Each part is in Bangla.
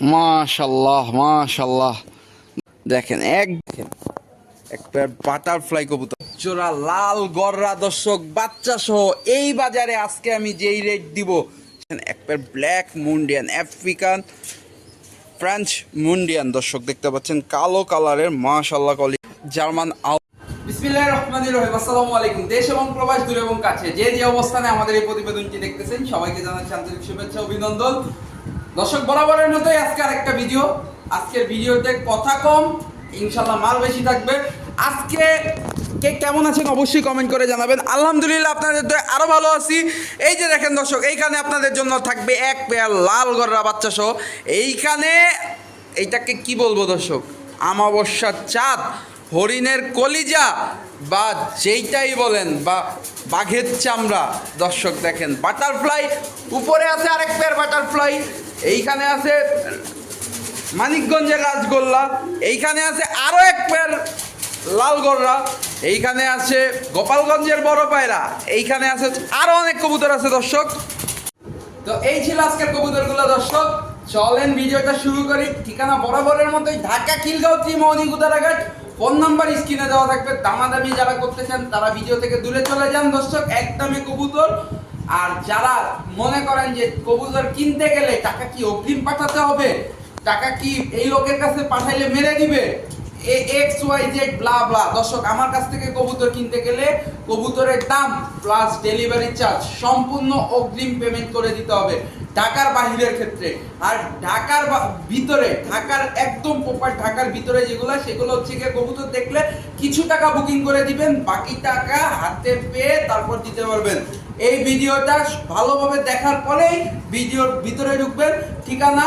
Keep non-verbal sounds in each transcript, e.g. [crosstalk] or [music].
মাশাল্লাহ মাশাল্লাহ দেখেন, এক একটা বাটারফ্লাই কবুতর। লাল গররা দর্শক বাচ্চা সহ এই বাজারে আজকে আমি যেই রেট দিব black Mondain African French Mondain দর্শক, দেখতে পাচ্ছেন, কালো কালারের মাশাল্লাহ কলি জার্মান বিসমিল্লাহির দেশ এবং প্রবাস, দূরে এবং কাছে। যে যে অবস্থানে আমাদের এই প্রতিবেদনটি দেখতেছেন, সবাইকে জানাচ্ছি আন্তরিক শুভেচ্ছা, অভিনন্দন। দর্শক, বরাবরের মতোই আজকে আরেকটা ভিডিও। আজকের ভিডিওতে কথা কম, ইনশাল্লাহ মাল বেশি থাকবে। আজকে কে কেমন আছেন অবশ্যই কমেন্ট করে জানাবেন। আলহামদুলিল্লাহ আপনাদের তো আরও ভালো আছি। এই যে দেখেন দর্শক, এইখানে আপনাদের জন্য থাকবে এক পেয়ার লাল গররা বাচ্চা সহ। এইখানে এইটাকে কি বলব দর্শক? আমাবস্যার চাঁদ, হরিণের কলিজা বা যেইটাই বলেন, বা বাঘের চামড়া, দর্শক দেখেন বাটারফ্লাই উপরে আছে আরেক পেয়ার বাটারফ্লাই এইখানে আছে মানিকগঞ্জের রাজগোল্লা, এইখানে আছে আরও এক পেয়ার লালগড়রা এইখানে আছে গোপালগঞ্জের বড় পায়রা, এইখানে আছে আরও অনেক কবুতর আছে দর্শক। তো এই ছিল আজকের কবুতরগুলো দর্শক। চলেন, ভিডিওটা শুরু করি। ঠিকানা বরাবরের মতোই ঢাকা খিলগাঁও ত্রিমোহনী গুদারাঘাট। ফোন নাম্বার স্ক্রিনে দেওয়া থাকবে, দামাদামি যারা করতে চান তারা ভিডিও থেকে দূরে চলে যান। দর্শক, একদমই কবুতর। আর যারা মনে করেন যে কবুতর কিনতে গেলে টাকা কি অগ্রিম পাঠাতে হবে, টাকা কি এই লোকের কাছে পাঠাইলে মেরে দিবে? X, Y, Z, blah blah. দর্শক, আমার কাছ থেকে কবুতর কিনতে গেলে কবুতরের দাম প্লাস ডেলিভারি চার্জ সম্পূর্ণ অগ্রিম পেমেন্ট করে দিতে হবে। ঢাকার বাহিরের ক্ষেত্রে। আর ঢাকার ভিতরে, ঢাকার একদম প্রপার ঢাকার ভিতরে যেগুলো, সেগুলো হচ্ছে গিয়ে কবুতর দেখলে কিছু টাকা বুকিং করে দিবেন, বাকি টাকা হাতে পেয়ে তারপর দিতে পারবেন। এই ভিডিওটা ভালোভাবে দেখার পরেই ভিডিওর ভিতরে ঢুকবেন। ঠিকানা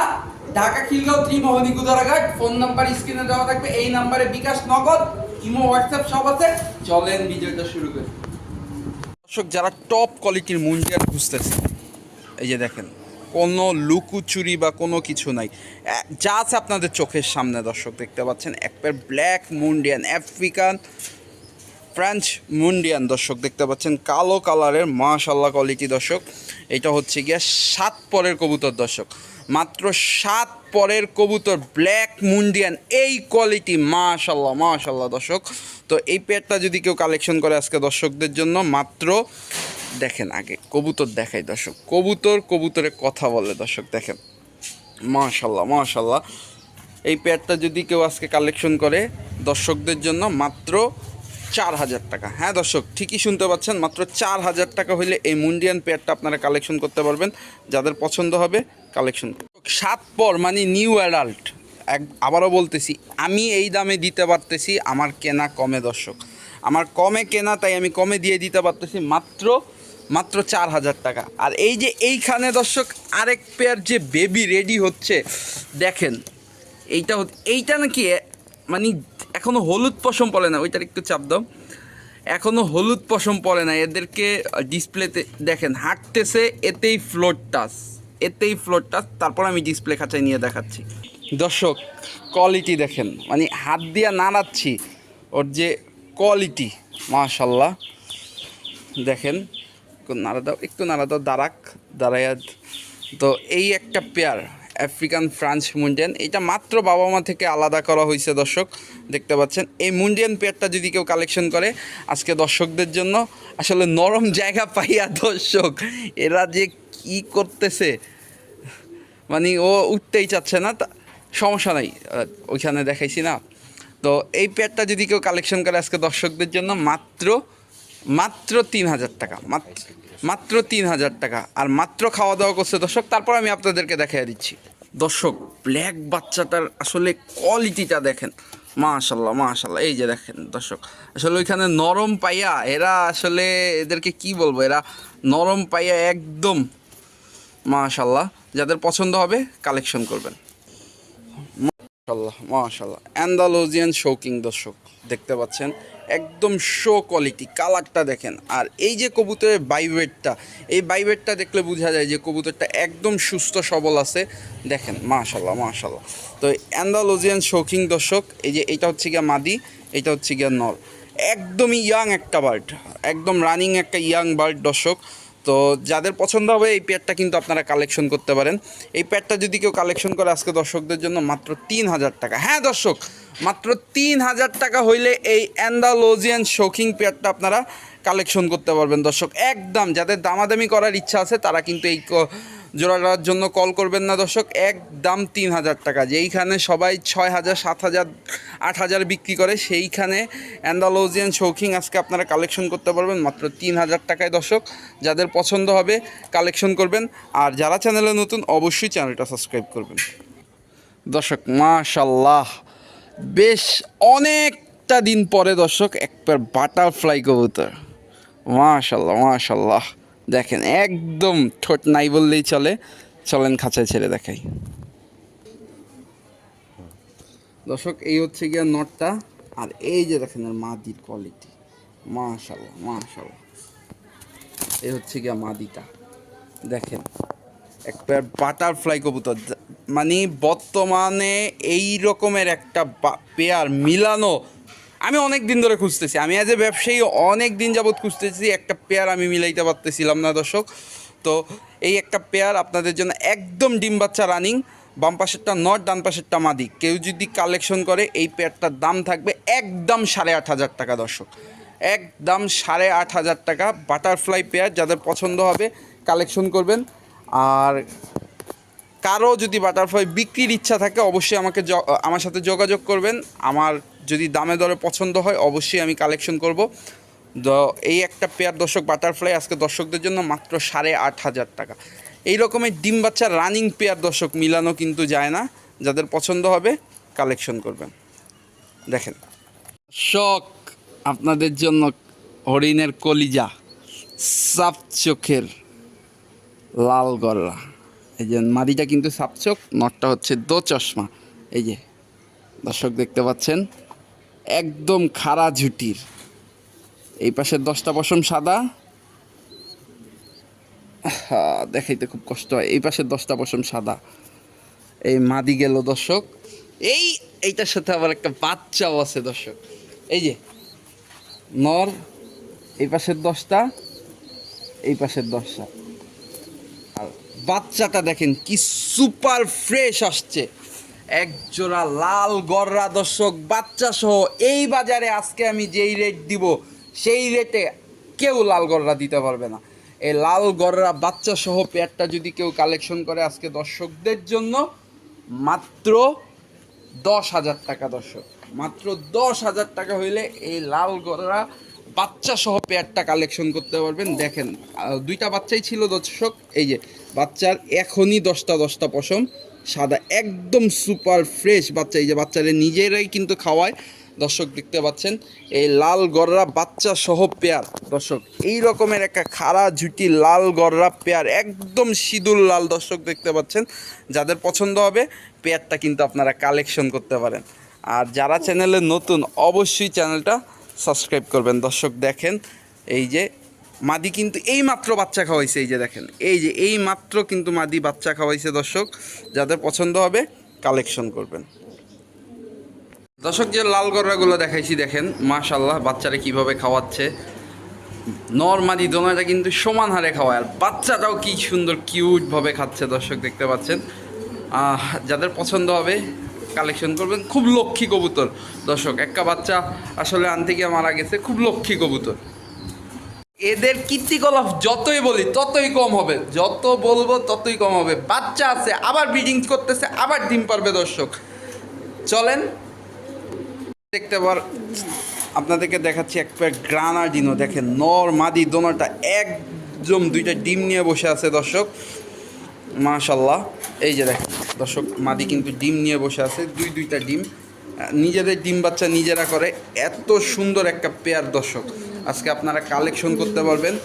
ঢাকা খিলগাঁও ত্রিমোহনী গুদারাঘাট। ফোন নাম্বার স্ক্রিনে দেওয়া থাকবে। এই নাম্বারে বিকাশ নগদ, ইমো, হোয়াটসঅ্যাপ সব আছে। চলেন ভিডিওটা শুরু করি। দর্শক, যারা টপ কোয়ালিটির মুন্ডিয়ান খুঁজতেছে, এই যে দেখেন কোনো লুকুচুরি বা কোনো কিছু নাই। যা আছে আপনাদের চোখের সামনে দর্শক দেখতে পাচ্ছেন। একটা black Mondain, African, French Mondain দর্শক দেখতে পাচ্ছেন। কালো কালারের মাশাল্লাহ কোয়ালিটি দর্শক। এটা হচ্ছে গিয়া সাত পরের কবুতর দর্শক। মাত্র সাত পরের কবুতর, ব্ল্যাক মুন্ডিয়ান, এই কোয়ালিটি মাশাল্লাহ মাশাল্লাহ দর্শক। তো এই পেয়ারটা যদি কেউ কালেকশন করে আজকে দর্শকদের জন্য, মাত্র দেখেন আগে, কবুতর দেখাই দর্শক, কবুতর কবুতরে কথা বলে দর্শক, দেখেন। মাশাল্লাহ মাশাল্লাহ। এই পেয়ারটা যদি কেউ আজকে কালেকশন করে, দর্শকদের জন্য মাত্র চার হাজার টাকা। হ্যাঁ দর্শক, ঠিকই শুনতে পাচ্ছেন, মাত্র চার হাজার টাকা হইলে এই মুন্ডিয়ান পেয়ারটা আপনারা কালেকশন করতে পারবেন। যাদের পছন্দ হবে কালেকশন সাত পর মানে নিউ অ্যাডাল্ট এক, আবারও বলতেছি, আমি এই দামে দিতে পারতেছি, আমার কেনা কমে দর্শক। আমার কমে কেনা, তাই আমি কমে দিয়ে দিতে পারতেছি মাত্র মাত্র চার হাজার টাকা। আর এই যে এইখানে দর্শক, আরেক পেয়ার যে বেবি রেডি হচ্ছে, দেখেন, এইটা এইটা নাকি মানে এখনও হলুদ পশম পড়ে না, ওইটার একটু চাপ দাও। এখনও হলুদ পশম পড়ে না, এদেরকে ডিসপ্লেতে, দেখেন, হাঁটতেছে, এতেই ফ্লোর টাচ এতেই ফ্লোর টাচ তারপর আমি ডিসপ্লে খাঁচায় নিয়ে দেখাচ্ছি। দর্শক কোয়ালিটি দেখেন মানে হাত দিয়া নাড়াচ্ছি, ওর যে কোয়ালিটি মাশাল্লাহ। দেখেন একটু নাড়া দাও, একটু নাড়া দাও, দাঁড়াক, দাঁড়াইয়া তো এই একটা পেয়ার আফ্রিকান ফ্রান্স মুন্ডিয়ান এটা মাত্র বাবা মা থেকে আলাদা করা হয়েছে দর্শক, দেখতে পাচ্ছেন। এই মুন্ডিয়ান পেয়ারটা যদি কেউ কালেকশন করে, আজকে দর্শকদের জন্য আসলে নরম জায়গা পাইয়া দর্শক, এরা যে কি করতেছে? মানে ও উঠতেই চাচ্ছে না, তা সমস্যা নাই ওইখানে দেখাইছি না। তো এই পেয়ারটা যদি কেউ কালেকশন করে আজকে দর্শকদের জন্য, মাত্র মাত্র তিন হাজার টাকা মাত্র তিন হাজার টাকা। আর মাত্র খাওয়া দাওয়া করছে দর্শক, তারপর আমি আপনাদেরকে দেখাই দিচ্ছি। দর্শক ব্ল্যাক বাচ্চাটার আসলে কোয়ালিটিটা দেখেন। মাশাল্লাহ মাশাল্লাহ এই যে দেখেন দর্শক, আসলে ওইখানে নরম পাইয়া এরা আসলে এদেরকে কি বলব, এরা নরম পাইয়া একদম মাশাল্লাহ যাদের পছন্দ হবে কালেকশন করবেন। মাশাল্লাহ মাশাল্লাহ অ্যান্দালোজিয়ান শৌকিং দর্শক, দেখতে পাচ্ছেন? একদম শো কোয়ালিটি কালারটা দেখেন। আর এই যে কবুতরের বাইবেটটা এই বাইবেটটা দেখলে বোঝা যায় যে কবুতরটা একদম সুস্থ, সবল আছে। দেখেন মাশাল্লাহ মাশাল্লাহ তো অ্যান্দালোজিয়ান শৌকিং দর্শক, এই যে এটা হচ্ছে গিয়া মাদি, এটা হচ্ছে গিয়া নর। একদমই ইয়াং একটা বার্ড একদম রানিং একটা ইয়াং বার্ড দর্শক। তো যাদের পছন্দ হবে, এই পেয়ারটা কিন্তু আপনারা কালেকশন করতে পারেন। এই পেয়ারটা যদি কেউ কালেকশন করে আজকে দর্শকদের জন্য মাত্র তিন হাজার টাকা। হ্যাঁ দর্শক মাত্র তিন হাজার টাকা হইলে এই অ্যান্ডালোজিয়ান শৌখিং পেয়ারটা আপনারা কালেকশন করতে পারবেন। দর্শক, একদম যাদের দামাদামি করার ইচ্ছা আছে, তারা কিন্তু এই জোড়াটার জন্য কল করবেন না দর্শক, একদম তিন হাজার টাকা। যেইখানে সবাই ছয় হাজার, সাত হাজার, আট হাজার বিক্রি করে, সেইখানে অ্যান্ডালোজিয়ান শৌখিং আজকে আপনারা কালেকশন করতে পারবেন। মাত্র তিন হাজার টাকায় দর্শক, যাদের পছন্দ হবে কালেকশন করবেন। আর যারা চ্যানেলে নতুন, অবশ্যই চ্যানেলটা সাবস্ক্রাইব করবেন। দর্শক, মাশাল্লাহ বেশ অনেকটা দিন পরে, দর্শক, একবার বাটারফ্লাই কবুতর। মাশাল্লাহ মাশাল্লাহ দেখেন, একদম ঠোঁট নাই বললেই চলে। চলেন, খাঁচায় ছেড়ে দেখাই। দর্শক, এই হচ্ছে গিয়া নটটা। আর এই যে দেখেন মাদির কোয়ালিটি মাশাল্লাহ মাশাল্লাহ এই হচ্ছে গিয়া মাদিটা। দেখেন একটা বাটারফ্লাই কবুতর। মানে বর্তমানে এই রকমের একটা পেয়ার মিলানো আমি অনেক দিন ধরে খুঁজতেছি। আমি অ্যাজ এ ব্যবসায়ী অনেক দিন যাবৎ খুঁজতেছি, একটা পেয়ার আমি মিলাইতে পারতেছিলাম না দর্শক। তো এই একটা পেয়ার আপনাদের জন্য একদম ডিম বাচ্চা রানিং বাম পাশেরটা নট ডান পাশেরটা মাদি। কেউ যদি কালেকশন করে, এই পেয়ারটার দাম থাকবে একদম সাড়ে আট হাজার টাকা দর্শক। একদম সাড়ে আট হাজার টাকা। বাটারফ্লাই পেয়ার যাদের পছন্দ হবে কালেকশন করবেন। আর কারও যদি বাটারফ্লাই বিক্রির ইচ্ছা থাকে, অবশ্যই আমাকে আমার সাথে যোগাযোগ করবেন। আমার যদি দামে দরে পছন্দ হয়, অবশ্যই আমি কালেকশন করব। এই একটা পেয়ার দর্শক বাটারফ্লাই আজকে দর্শকদের জন্য মাত্র সাড়ে আট হাজার টাকা। এই রকমের ডিম বাচ্চা রানিং পেয়ার দর্শক মিলানো কিন্তু যায় না। যাদের পছন্দ হবে কালেকশন করবেন। দেখেন। শখ আপনাদের জন্য হরিণের কলিজা, সাপ চোখের লাল গররা এই যে মাদিটা কিন্তু সাপচোক নটটা হচ্ছে দো চশমা। এই যে, দর্শক দেখতে পাচ্ছেন, একদম খাড়া ঝুটির। এই পাশের দশটা পশম সাদা। দেখাইতে খুব কষ্ট হয়। এই পাশের দশটা পশম সাদা। এই মাদি গেল দর্শক। এই, এইটার সাথে আবার একটা বাচ্চাও আছে দর্শক। এই যে, নর, এই পাশের দশটা, এই পাশের দশটা। বাচ্চাটা দেখেন কি সুপার ফ্রেশ আসছে। এক জোড়া লাল গররা দর্শক, বাচ্চা সহ এই বাজারে আজকে আমি যেই রেট দিব, সেই রেটে কেউ লাল গররা দিতে পারবে না। এই লাল গররা বাচ্চা সহ পেয়ারটা যদি কেউ কালেকশন করে আজকে দর্শকদের জন্য, মাত্র দশ হাজার টাকা দর্শক, মাত্র দশ হাজার টাকা হইলে এই লাল গররা বাচ্চা সহ পেয়ারটা কালেকশন করতে পারবেন। দেখেন দুইটা বাচ্চাই ছিল দর্শক, এই যে বাচ্চার এখনই দশটা দশটা পশম। সাদা একদম সুপার ফ্রেশ বাচ্চা। এই যে বাচ্চারা নিজেরাই কিন্তু খাওয়ায়। দর্শক দেখতে পাচ্ছেন, এই লাল গররা বাচ্চা সহ পেয়ার। দর্শক, এই রকমের একটা খাড়া ঝুটি লাল গররা পেয়ার, একদম সিঁদুর লাল। দর্শক দেখতে পাচ্ছেন, যাদের পছন্দ হবে, পেয়ারটা কিন্তু আপনারা কালেকশন করতে পারেন। আর যারা চ্যানেলে নতুন, অবশ্যই চ্যানেলটা সাবস্ক্রাইব করবেন। দর্শক দেখেন, এই যে মাদি কিন্তু এই মাত্র বাচ্চা খাওয়াইছে, এই যে দেখেন। এই যে এই মাত্র কিন্তু মাদি বাচ্চা খাওয়াইছে, দর্শক। যাদের পছন্দ হবে, কালেকশন করবেন। দর্শক, যে লাল গররাগুলো দেখাইছি, দেখেন মাশাল্লাহ বাচ্চারা কীভাবে খাওয়াচ্ছে। নর্মালি দোনাটা কিন্তু সমান হারে খাওয়ায়। আর বাচ্চাটাও কি সুন্দর কিউটভাবে খাচ্ছে, দর্শক, দেখতে পাচ্ছেন। যাদের পছন্দ হবে, কালেকশন করবেন। খুব লক্ষ্মী কবুতর, দর্শক। একটা বাচ্চা আসলে আনতে গিয়ে মারা গেছে, খুব লক্ষ্মী কবুতর। এদের কীর্তিকলাপ যতই বলি, ততই কম হবে। যত বলব, ততই কম হবে। বাচ্চা আছে, আবার ব্রিডিং করতেছে, আবার ডিম পারবে দর্শক। চলেন দেখতে পার আপনাদেরকে দেখাচ্ছি এক প্যাক গ্রানাডিনো দেখেন, নর, মাদি, দোনোটা একদম দুইটা ডিম নিয়ে বসে আছে দর্শক। মাশাল্লাহ এই যে দেখেন, দর্শক, মাদি কিন্তু ডিম নিয়ে বসে আছে, দুই দুইটা ডিম। নিজেদের ডিম বাচ্চা নিজেরা করে। এত সুন্দর একটা পেয়ার দর্শক। আজকে আপনারা কালেকশন করতে পারবেন।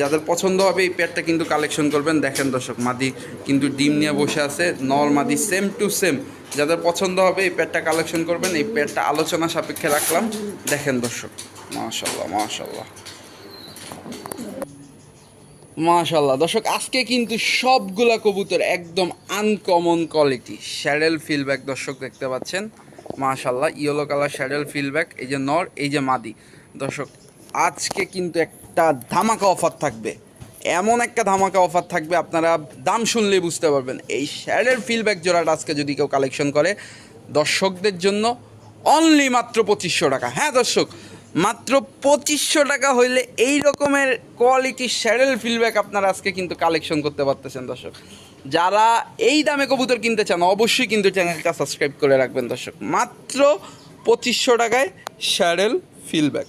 যাদের পছন্দ হবে এই পেয়ারটা কিন্তু কালেকশন করবেন। দেখেন দর্শক, মাদি কিন্তু ডিম নিয়ে বসে আছে, নর মাদি সেম টু সেম যাদের পছন্দ হবে এই পেয়ারটা কালেকশন করবেন। এই পেয়ারটা আলোচনা সাপেক্ষে রাখলাম। দেখেন দর্শক মাশাল্লাহ মাশাল্লাহ মাশাল্লাহ দর্শক, আজকে কিন্তু সবগুলা কবুতর একদম আনকমন কোয়ালিটি শ্যাডেল ফিলব্যাক দর্শক দেখতে পাচ্ছেন। মাশাল্লাহ ইয়েলো কালার শ্যাডেল ফিলব্যাক এই যে নর, এই যে মাদি। দর্শক আজকে কিন্তু একটা ধামাকা অফার থাকবে। এমন একটা ধামাকা অফার থাকবে, আপনারা দাম শুনলেই বুঝতে পারবেন। এই শ্যারের ফিলব্যাক জোড়াটা আজকে যদি কেউ কালেকশন করে, দর্শকদের জন্য অনলি মাত্র পঁচিশশো টাকা। হ্যাঁ দর্শক, মাত্র পঁচিশশো টাকা হইলে এই রকমের কোয়ালিটি শ্যারেল ফিলব্যাক আপনারা আজকে কিন্তু কালেকশন করতে পারতেছেন দর্শক। যারা এই দামে কবুতর কিনতে চান, অবশ্যই কিন্তু চ্যানেলটা সাবস্ক্রাইব করে রাখবেন দর্শক। মাত্র পঁচিশশো টাকায় শ্যারেল ফিলব্যাক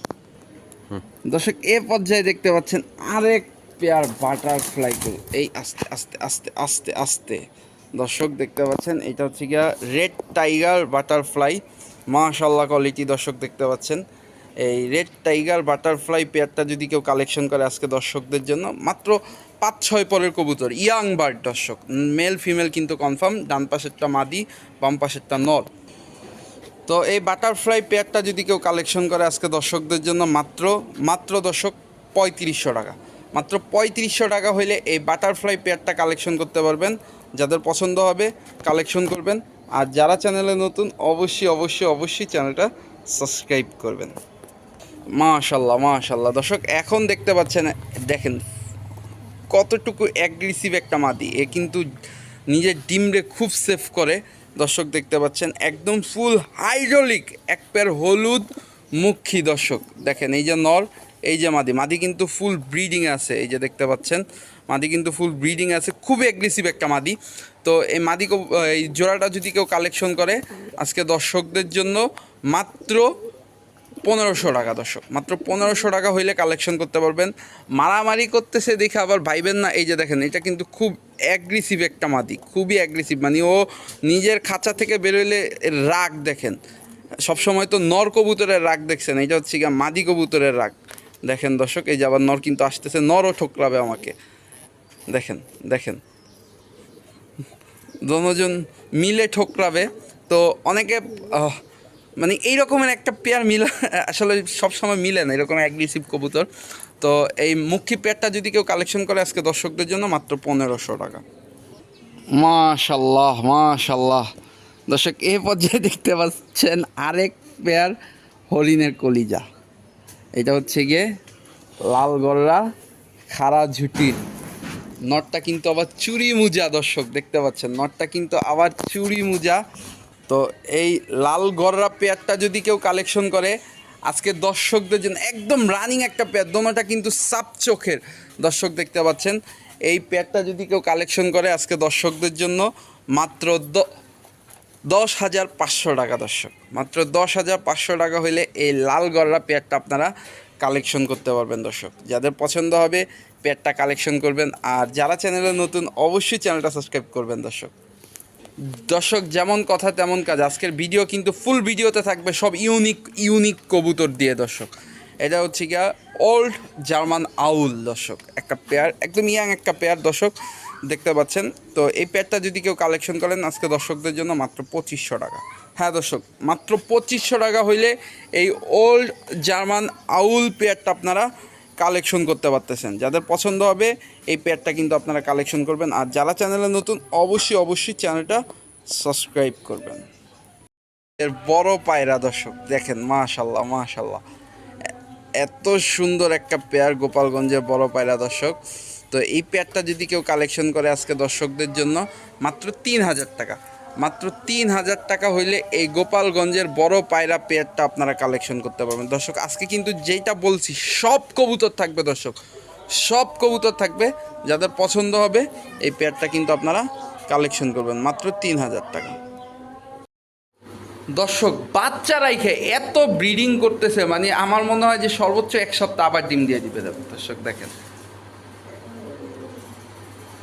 দর্শক, এ পর্যায়ে দেখতে পাচ্ছেন আরেক পেয়ার বাটারফ্লাই এই আস্তে আস্তে আস্তে আস্তে আস্তে। দর্শক, দেখতে পাচ্ছেন, এটা হচ্ছে গিয়া রেড টাইগার বাটারফ্লাই মাশাল্লাহ কোয়ালিটি দর্শক, দেখতে পাচ্ছেন। এই রেড টাইগার বাটারফ্লাই পেয়ারটা যদি কেউ কালেকশন করে আজকে দর্শকদের জন্য, মাত্র পাঁচ ছয় পরের কবুতর। ইয়াং বার্ড দর্শক। মেল ফিমেল কিন্তু কনফার্ম ডান পাশেরটা মাদি, বাম পাশেরটা নর। তো এই বাটারফ্লাই পেয়ারটা যদি কেউ কালেকশন করে আজকে দর্শকদের জন্য মাত্র মাত্র দর্শক পঁয়ত্রিশশো টাকা। মাত্র পঁয়ত্রিশশো টাকা হইলে এই বাটারফ্লাই পেয়ারটা কালেকশন করতে পারবেন। যাদের পছন্দ হবে কালেকশন করবেন। আর যারা চ্যানেলে নতুন, অবশ্যই অবশ্যই অবশ্যই চ্যানেলটা সাবস্ক্রাইব করবেন। মাশাল্লাহ মাশাল্লাহ। দর্শক, এখন দেখতে পাচ্ছেন, দেখেন কতটুকু অ্যাগ্রেসিভ একটা মাদি। এ কিন্তু নিজের ডিমরে খুব সেফ করে। দর্শক দেখতে পাচ্ছেন, একদম ফুল হাইড্রোলিক এক পেয়ার হলুদ মুখী দর্শক। দেখেন, এই যে নর, এই যে মাদি মাদি কিন্তু ফুল ব্রিডিং আছে, এই যে দেখতে পাচ্ছেন। মাদি কিন্তু ফুল ব্রিডিং আছে, খুবই অ্যাগ্রেসিভ একটা মাদি। তো এই মাদি এই জোড়াটা যদি কেউ কালেকশন করে, আজকে দর্শকদের জন্য মাত্র পনেরোশো টাকা, দর্শক। মাত্র পনেরোশো টাকা হইলে কালেকশন করতে পারবেন। মারামারি করতেছে দেখে আবার ভাইবেন না। এই যে দেখেন, এটা কিন্তু খুব অ্যাগ্রেসিভ একটা মাদি, খুবই অ্যাগ্রেসিভ মানে ও নিজের খাঁচা থেকে বেরোলে রাগ দেখেন। সবসময় তো নর কবুতরের রাগ দেখছেন। এটা হচ্ছে গিয়ে মাদি কবুতরের রাগ। দেখেন দর্শক, এই যে আবার নর কিন্তু আসতেছে, নরও ঠোকরাবে আমাকে। দেখেন দেখেন। দনজন মিলে ঠোকরাবে। তো অনেকে মানে এই রকমের একটা পেয়ার মিলা [laughs] আসলে সবসময় মিলে না, এরকম অ্যাগ্রেসিভ কবুতর। তো এই মুখী পেয়ারটা যদি কেউ কালেকশন করে আজকে দর্শকদের জন্য মাত্র পনেরোশো টাকা। মাশাল্লাহ মাশাল্লাহ। দর্শক, এ পর্যায়ে দেখতে পাচ্ছেন আরেক পেয়ার হরিণের কলিজা। এটা হচ্ছে গিয়ে লাল গররা খাড়া ঝুটির নটটা কিন্তু আবার চুরি মুজা, দর্শক, দেখতে পাচ্ছেন। নটটা কিন্তু আবার চুরি মুজা। তো এই লাল গররা পেয়ারটা যদি কেউ কালেকশন করে, আজকে দর্শকদের জন্য একদম রানিং একটা পেয়ার, দোমাটা কিন্তু সাপ চোখের। দর্শক দেখতে পাচ্ছেন, এই পেয়ারটা যদি কেউ কালেকশন করে আজকে দর্শকদের জন্য, মাত্র দশ হাজার পাঁচশো টাকা দর্শক। মাত্র দশ হাজার পাঁচশো টাকা হইলে এই লাল গররা পেয়ারটা আপনারা কালেকশন করতে পারবেন দর্শক। যাদের পছন্দ হবে, পেয়ারটা কালেকশন করবেন। আর যারা চ্যানেলে নতুন, অবশ্যই চ্যানেলটা সাবস্ক্রাইব করবেন দর্শক। দর্শক, যেমন কথা, তেমন কাজ। আজকের ভিডিও কিন্তু ফুল ভিডিওতে থাকবে সব ইউনিক ইউনিক কবুতর দিয়ে, দর্শক। এটা হচ্ছে গিয়া ওল্ড জার্মান আউল দর্শক। একটা পেয়ার একদম ইয়াং একটা পেয়ার দর্শক। দেখতে পাচ্ছেন? তো এই পেয়ারটা যদি কেউ কালেকশন করেন, আজকে দর্শকদের জন্য মাত্র পঁচিশশো টাকা। হ্যাঁ দর্শক, মাত্র পঁচিশশো টাকা হইলে এই ওল্ড জার্মান আউল পেয়ারটা আপনারা কালেকশন করতে পারতেছেন। যাদের পছন্দ হবে, এই পেয়ারটা কিন্তু আপনারা কালেকশন করবেন। আর যারা চ্যানেলে নতুন, অবশ্যই অবশ্যই চ্যানেলটা সাবস্ক্রাইব করবেন। এর বড় পায়রা দর্শক, দেখেন মাশাল্লাহ মাশাল্লাহ এত সুন্দর একটা পেয়ার গোপালগঞ্জের বড় পায়রা দর্শক। তো এই পেয়ারটা যদি কেউ কালেকশন করে আজকে দর্শকদের জন্য, মাত্র তিন হাজার টাকা। মাত্র তিন হাজার টাকা হইলে এই গোপালগঞ্জের বড় পায়রা পেয়ারটা আপনারা কালেকশন করতে পারবেন। দর্শক, আজকে কিন্তু যেটা বলছি, সব কবুতর থাকবে দর্শক। সব কবুতর থাকবে, যাদের পছন্দ হবে, এই পেয়ারটা কিন্তু আপনারা কালেকশন করবেন, মাত্র তিন হাজার টাকা। দর্শক, বাচ্চা রাইখে এত ব্রিডিং করতেছে মানে আমার মনে হয় যে সর্বোচ্চ এক সপ্তাহ আবার ডিম দিয়ে দিবে। দর্শক, দেখেন।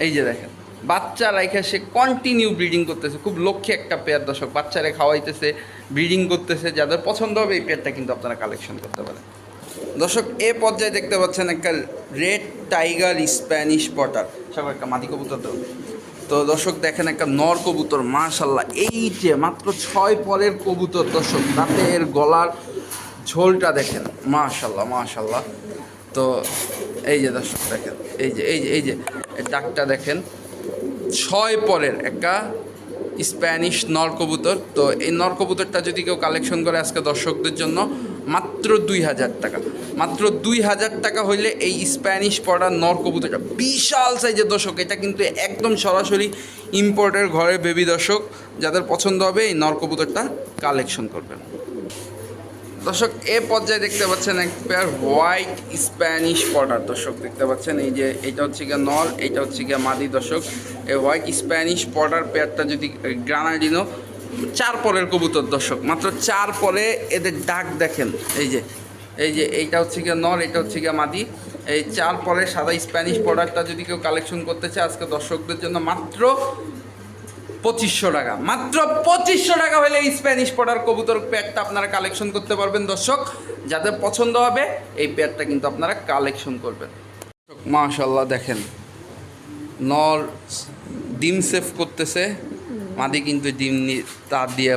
এই যে দেখেন। বাচ্চা রাইখে সে কন্টিনিউ ব্রিডিং করতেছে। খুব লক্ষ্যে একটা পেয়ার দর্শক বাচ্চারে খাওয়াইতেছে ব্রিডিং করতেছে, যাদের পছন্দ হবে এই পেয়ারটা কিন্তু আপনারা কালেকশন করতে পারেন। দর্শক, এ পর্যায়ে দেখতে পাচ্ছেন একটা রেড টাইগার স্প্যানিশ বটার সব একটা মাদি কবুতর তো। তো দর্শক, দেখেন একটা নর কবুতর মাশাল্লাহ এই যে মাত্র ছয় পরের কবুতর দর্শক তাতে এর গলার ঝোলটা দেখেন। মাশাল্লাহ মাশাল্লাহ তো এই যে দর্শক, দেখেন। এই যে এই যে এই যে, ডাকটা দেখেন। ছয় পরের একটা স্প্যানিশ নর কবুতর তো এই নর কবুতরটা যদি কেউ কালেকশন করে আজকে দর্শকদের জন্য, মাত্র দুই হাজার টাকা। মাত্র দুই হাজার টাকা হইলে এই স্প্যানিশ পড়ার নর কবুতরটা বিশাল সাইজের দর্শক। এটা কিন্তু একদম সরাসরি ইম্পোর্টের ঘরের বেবি দর্শক, যাদের পছন্দ হবে এই নর কবুতরটা কালেকশন করবেন। দর্শক, এ পর্যায়ে দেখতে পাচ্ছেন এক পেয়ার হোয়াইট স্প্যানিশ পটার দর্শক, দেখতে পাচ্ছেন এই যে এটা হচ্ছে গিয়ে নর এটা হচ্ছে গিয়ে মাদি। দর্শক এই হোয়াইট স্প্যানিশ পটার পেয়ারটা যদি গ্রানাডিনো চার পরের কবুতর। দর্শক, মাত্র চার পরে এদের ডাক দেখেন। এই যে এই যে এইটা হচ্ছে গিয়ে নর এটা হচ্ছে গিয়ে মাদি। এই চার পরে সাদা স্প্যানিশ পটারটা যদি কেউ কালেকশন করতে চায় আজকে দর্শকদের জন্য মাত্র পঁচিশশো টাকা। মাত্র পঁচিশশো টাকা হলে এই স্প্যানিশ পড়ার কবুতর প্যাডটা আপনারা কালেকশন করতে পারবেন, দর্শক। যাদের পছন্দ হবে, এই প্যাডটা কিন্তু আপনারা কালেকশন করবেন। মাশাল্লাহ দেখেন। নর ডিম সেভ করতেছে। মাদি কিন্তু ডিম নিয়ে, তার দিয়ে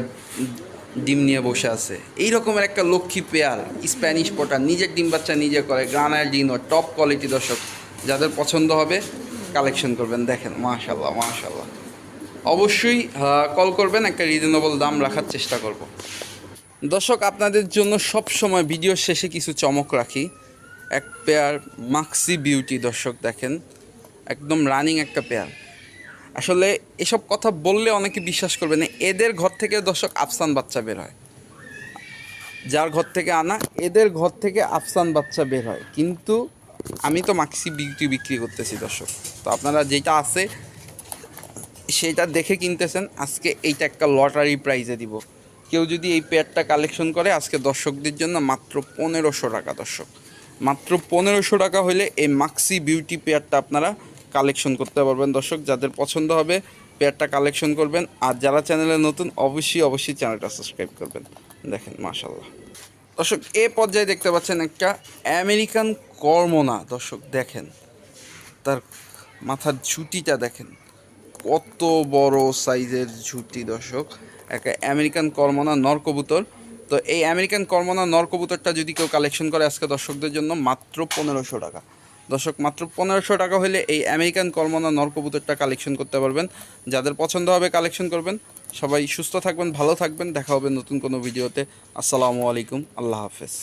ডিম নিয়ে বসে আছে। এই রকমের একটা লক্ষ্মী পেয়ার স্প্যানিশ পটা নিজের ডিম বাচ্চা নিজে করে গ্রানার ডিনো টপ কোয়ালিটি দর্শক। যাদের পছন্দ হবে কালেকশন করবেন। দেখেন মাশাল্লাহ মাশাল্লাহ অবশ্যই কল করবেন, একটা রিজনেবল দাম রাখার চেষ্টা করব। দর্শক, আপনাদের জন্য সব সময় ভিডিওর শেষে কিছু চমক রাখি। এক পেয়ার মাক্সি বিউটি দর্শক দেখেন, একদম রানিং একটা পেয়ার আসলে এসব কথা বললে অনেকে বিশ্বাস করবে না, এদের ঘর থেকে দর্শক আফসান বাচ্চা বের হয়। যার ঘর থেকে আনা, এদের ঘর থেকে আফসান বাচ্চা বের হয়। কিন্তু আমি তো মাক্সি বিউটি বিক্রি করতেছি, দর্শক। তো আপনারা যেটা আছে সেটা দেখে কিনতেছেন, আজকে এইটা একটা লটারি প্রাইজে দিব। কেউ যদি এই পেয়ারটা কালেকশন করে, আজকে দর্শকদের জন্য মাত্র পনেরোশো টাকা, দর্শক। মাত্র পনেরোশো টাকা হলে এই মাক্সি বিউটি পেয়ারটা আপনারা কালেকশন করতে পারবেন, দর্শক। যাদের পছন্দ হবে পেয়ারটা কালেকশন করবেন। আর যারা চ্যানেলে নতুন, অবশ্যই অবশ্যই চ্যানেলটা সাবস্ক্রাইব করবেন। দেখেন মাশাল্লাহ দর্শক, এ পর্যায়ে দেখতে পাচ্ছেন একটা আমেরিকান কর্মনা দর্শক, দেখেন। তার মাথার ঝুঁটিটা দেখেন। কত বড় সাইজের ঝুঁটি, দর্শক? একটা আমেরিকান কর্মনা নর কবুতর তো এই আমেরিকান কর্মনা নর কবুতরটা যদি কেউ কালেকশন করে আজকে দর্শকদের জন্য মাত্র পনেরোশো টাকা। দর্শক, মাত্র পনেরোশো টাকা হলে এই আমেরিকান কর্মনা নর কবুতরটা কালেকশন করতে পারবেন। যাদের পছন্দ হবে কালেকশন করবেন। সবাই সুস্থ থাকবেন, ভালো থাকবেন। দেখা হবে নতুন কোনো ভিডিওতে। আসসালামু আলাইকুম। আল্লাহ হাফেজ।